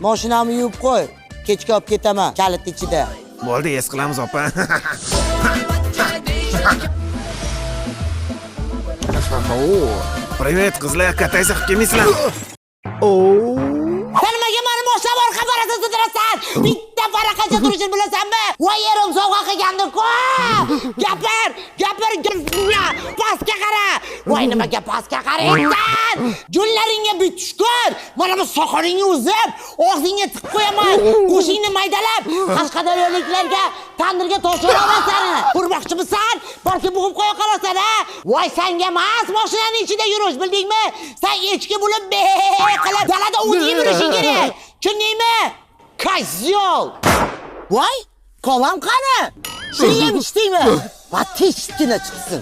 Mashinamni yuvib qo'y. Kechga olib ketaman. Kalit ichida. Bo'ldi, es qilamiz opa. Привет, qizlar, kataysa qilib kelmaysizlar? Nimaga meni boshlab orqa parasini sudirasan? Bitta faraqacha turishini bilasanmi? Voy yerim sovg'a qilgandim-ku! Gapir, gapir, gapir, pastga qara. Voy nimaga pastga qaraysan? Junlaringga bitushkur. Mana bu soqolingni uzib, og'zingga tiqib qo'yaman. Qo'shingni maydalab, qashqadaryoliklarga tandirga toshiraman seni. Urmoqchimisan? Balki bo'g'ib qo'ya qolasan, ha? Voy senga emas, mashinaning ichida yurish, bildingmi? Sen echki bo'lib be qilib dalada o'zing yurishing kerak. Tushundingmi? Kozyol! Voy, kolam qani? Shuni ham ichdingmi? Va teshikgina chiqsin.